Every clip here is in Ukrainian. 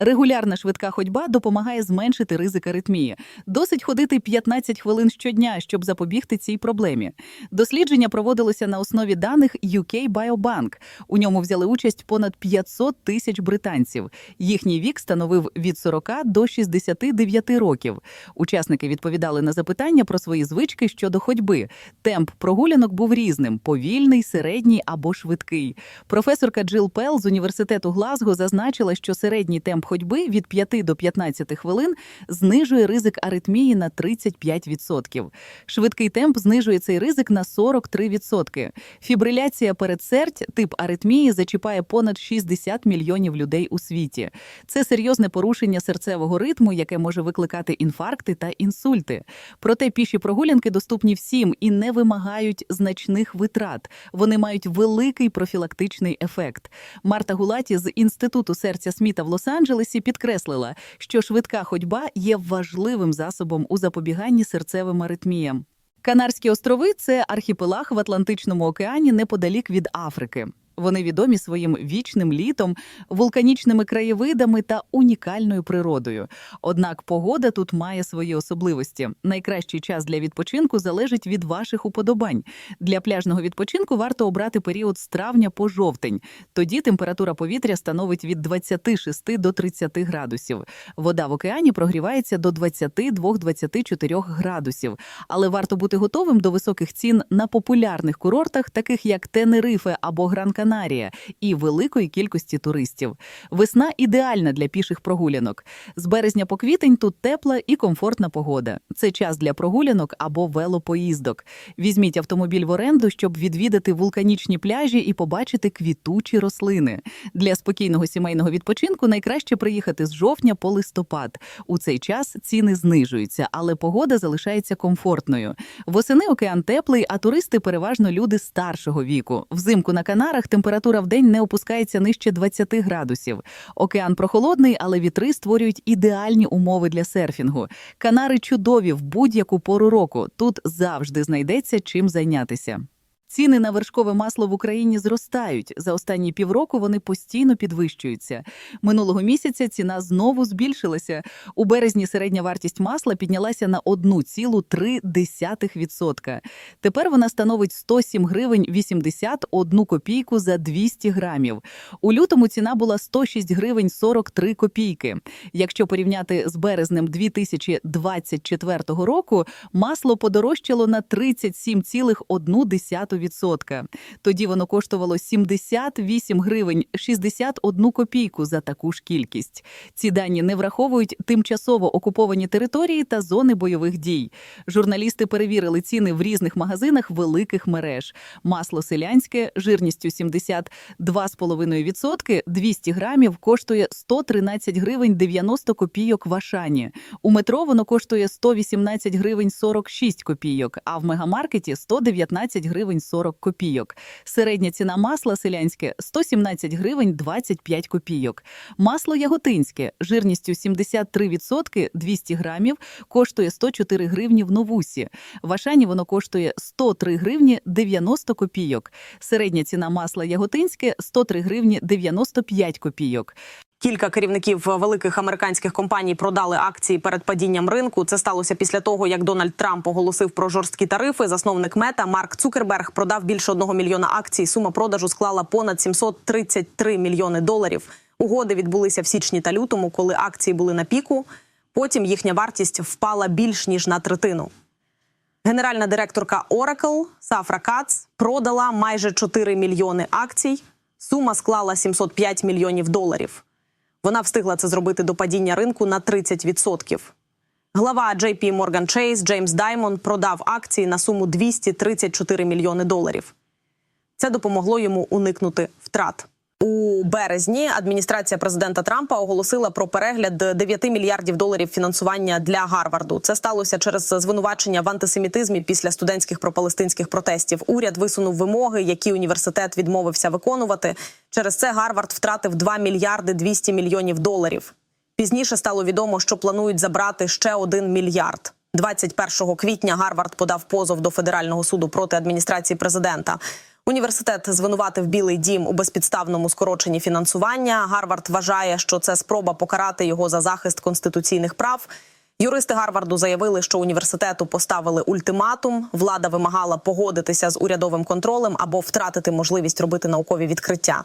Регулярна швидка ходьба допомагає зменшити ризик аритмії. Досить ходити 15 хвилин щодня, щоб запобігти цій проблемі. Дослідження проводилося на основі даних UK Biobank. У ньому взяли участь понад 500 тисяч британців. Їхній вік становив від 40 до 69 років. Учасники відповідали на запитання про свої звички щодо ходьби. Темп прогулянок був різним: повільний, середній або швидкий. Професорка Джил Пел з університету Глазго зазначила, що середній темп ходьби від 5 до 15 хвилин знижує ризик аритмії на 35%. Швидкий темп знижує цей ризик на 43%. Фібриляція передсердь, тип аритмії, зачіпає понад 60 мільйонів людей у світі. Це серйозне порушення серцевого ритму, яке може викликати інфаркти та інсульти. Проте піші прогулянки доступні всім і не вимагають значних витрат. Вони мають великий профілактичний ефект. Марта Гулаті з інституту серця Сміта в Лос-Анджелесі підкреслила, що швидка ходьба є важливим засобом у запобіганні серцевим аритміям. Канарські острови це архіпелаг в Атлантичному океані неподалік від Африки. Вони відомі своїм вічним літом, вулканічними краєвидами та унікальною природою. Однак погода тут має свої особливості. Найкращий час для відпочинку залежить від ваших уподобань. Для пляжного відпочинку варто обрати період з травня по жовтень. Тоді температура повітря становить від 26 до 30 градусів. Вода в океані прогрівається до 22-24 градусів. Але варто бути готовим до високих цін на популярних курортах, таких як Тенерифе або Гран-Канарія, і великої кількості туристів. Весна ідеальна для піших прогулянок. З березня по квітень тут тепла і комфортна погода. Це час для прогулянок або велопоїздок. Візьміть автомобіль в оренду, щоб відвідати вулканічні пляжі і побачити квітучі рослини. Для спокійного сімейного відпочинку найкраще приїхати з жовтня по листопад. У цей час ціни знижуються, але погода залишається комфортною. Восени океан теплий, а туристи переважно люди старшого віку. Взимку на Канарах температура в день не опускається нижче 20 градусів. Океан прохолодний, але вітри створюють ідеальні умови для серфінгу. Канари чудові в будь-яку пору року. Тут завжди знайдеться чим зайнятися. Ціни на вершкове масло в Україні зростають. За останні півроку вони постійно підвищуються. Минулого місяця ціна знову збільшилася. У березні середня вартість масла піднялася на 1,3%. Тепер вона становить 107 гривень 81 копійку за 200 грамів. У лютому ціна була 106 гривень 43 копійки. Якщо порівняти з березнем 2024 року, масло подорожчало на 37,1%. Тоді воно коштувало 78 гривень 61 копійку за таку ж кількість. Ці дані не враховують тимчасово окуповані території та зони бойових дій. Журналісти перевірили ціни в різних магазинах великих мереж. Масло селянське жирністю 72,5% 200 грамів коштує 113 гривень 90 копійок в Ашані. У метро воно коштує 118 гривень 46 копійок, а в мегамаркеті 119 гривень 40 копійок. Середня ціна масла селянське 117 гривень 25 копійок. Масло яготинське жирністю 73% 200 грамів коштує 104 гривні в новусі. В Ашані воно коштує 103 гривні 90 копійок. Середня ціна масла яготинське 103 гривні 95 копійок. Кілька керівників великих американських компаній продали акції перед падінням ринку. Це сталося після того, як Дональд Трамп оголосив про жорсткі тарифи. Засновник мета Марк Цукерберг продав більше одного мільйона акцій. Сума продажу склала понад 733 мільйони доларів. Угоди відбулися в січні та лютому, коли акції були на піку. Потім їхня вартість впала більш ніж на третину. Генеральна директорка Oracle Сафра Кац продала майже 4 мільйони акцій. Сума склала 705 мільйонів доларів. Вона встигла це зробити до падіння ринку на 30%. Глава JP Morgan Chase Джеймс Даймон продав акції на суму 234 мільйони доларів. Це допомогло йому уникнути втрат. У березні адміністрація президента Трампа оголосила про перегляд 9 мільярдів доларів фінансування для Гарварду. Це сталося через звинувачення в антисемітизмі після студентських пропалестинських протестів. Уряд висунув вимоги, які університет відмовився виконувати. Через це Гарвард втратив 2 мільярди 200 мільйонів доларів. Пізніше стало відомо, що планують забрати ще 1 мільярд. 21 квітня Гарвард подав позов до федерального суду проти адміністрації президента. Університет звинуватив Білий Дім у безпідставному скороченні фінансування. Гарвард вважає, що це спроба покарати його за захист конституційних прав. Юристи Гарварду заявили, що університету поставили ультиматум. Влада вимагала погодитися з урядовим контролем або втратити можливість робити наукові відкриття.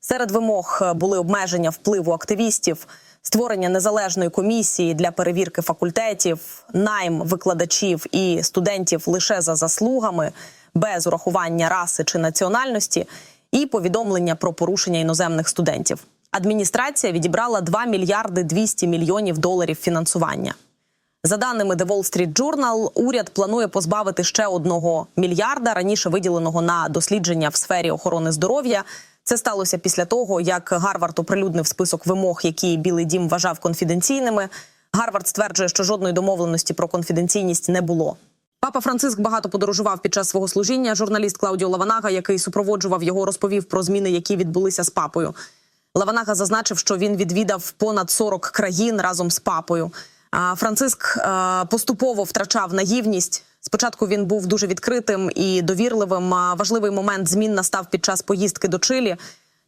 Серед вимог були обмеження впливу активістів, створення незалежної комісії для перевірки факультетів, найм викладачів і студентів лише за заслугами, без урахування раси чи національності, і повідомлення про порушення іноземних студентів. Адміністрація відібрала 2 мільярди 200 мільйонів доларів фінансування. За даними The Wall Street Journal, уряд планує позбавити ще одного мільярда раніше виділеного на дослідження в сфері охорони здоров'я. Це сталося після того, як Гарвард оприлюднив список вимог, які Білий Дім вважав конфіденційними. Гарвард стверджує, що жодної домовленості про конфіденційність не було. Папа Франциск багато подорожував під час свого служіння. Журналіст Клаудіо Лаванага, який супроводжував його, розповів про зміни, які відбулися з папою. Лаванага зазначив, що він відвідав понад 40 країн разом з папою. Франциск е, поступово втрачав наївність. Спочатку він був дуже відкритим і довірливим. Важливий момент змін настав під час поїздки до Чилі.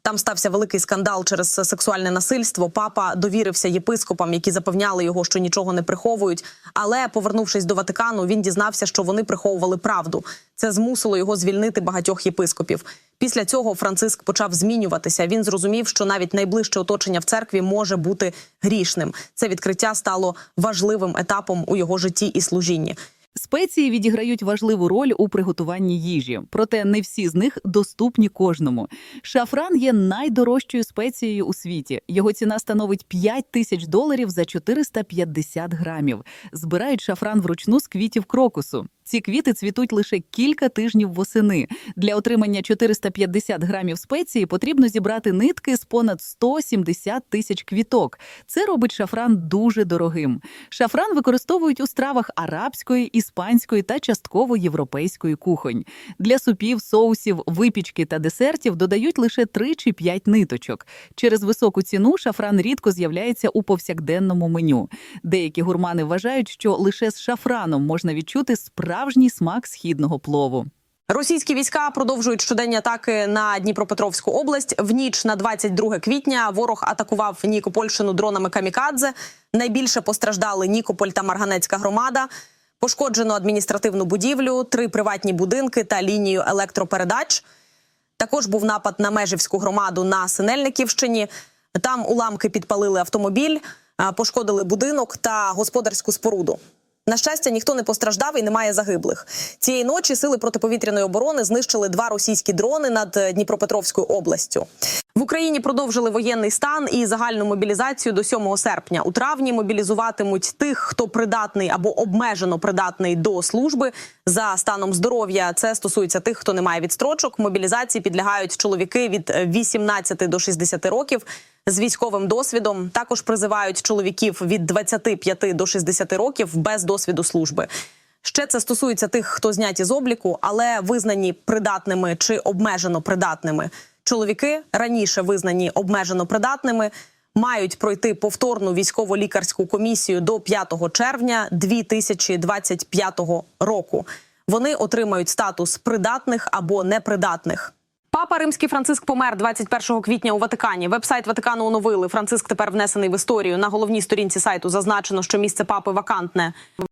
Там стався великий скандал через сексуальне насильство. Папа довірився єпископам, які запевняли його, що нічого не приховують. Але, повернувшись до Ватикану, він дізнався, що вони приховували правду. Це змусило його звільнити багатьох єпископів. Після цього Франциск почав змінюватися. Він зрозумів, що навіть найближче оточення в церкві може бути грішним. Це відкриття стало важливим етапом у його житті і служінні. Спеції відіграють важливу роль у приготуванні їжі, проте не всі з них доступні кожному. Шафран є найдорожчою спецією у світі. Його ціна становить 5 тисяч доларів за 450 грамів. Збирають шафран вручну з квітів крокусу. Ці квіти цвітуть лише кілька тижнів восени. Для отримання 450 грамів спеції потрібно зібрати нитки з понад 170 тисяч квіток. Це робить шафран дуже дорогим. Шафран використовують у стравах арабської, іспанської та частково європейської кухонь. Для супів, соусів, випічки та десертів додають лише 3 чи 5 ниточок. Через високу ціну шафран рідко з'являється у повсякденному меню. Деякі гурмани вважають, що лише з шафраном можна відчути справжній смак східного плову. Російські війська продовжують щоденні атаки на Дніпропетровську область. В ніч на 22 квітня ворог атакував Нікопольщину дронами камікадзе. Найбільше постраждали Нікополь та Марганецька громада. Пошкоджено адміністративну будівлю, три приватні будинки та лінію електропередач. Також був напад на Межівську громаду на Синельниківщині. Там уламки підпалили автомобіль, пошкодили будинок та господарську споруду. На щастя, ніхто не постраждав і немає загиблих. Цієї ночі сили протиповітряної оборони знищили два російські дрони над е, Дніпропетровською областю. В Україні продовжили воєнний стан і загальну мобілізацію до 7 серпня. У травні мобілізуватимуть тих, хто придатний або обмежено придатний до служби за станом здоров'я. Це стосується тих, хто не має відстрочок. Мобілізації підлягають чоловіки від е, 18 до 60 років з військовим досвідом. Також призивають чоловіків від 25 до 60 років без досвіду служби. Ще це стосується тих, хто зняті з обліку, але визнані придатними чи обмежено придатними. Чоловіки раніше визнані обмежено придатними. Мають пройти повторну військово-лікарську комісію до 5 червня 2025 року. Вони отримають статус придатних або непридатних. Папа Римський Франциск помер 21 квітня у Ватикані. Вебсайт Ватикану оновили. Франциск тепер внесений в історію. На головній сторінці сайту зазначено, що місце папи вакантне.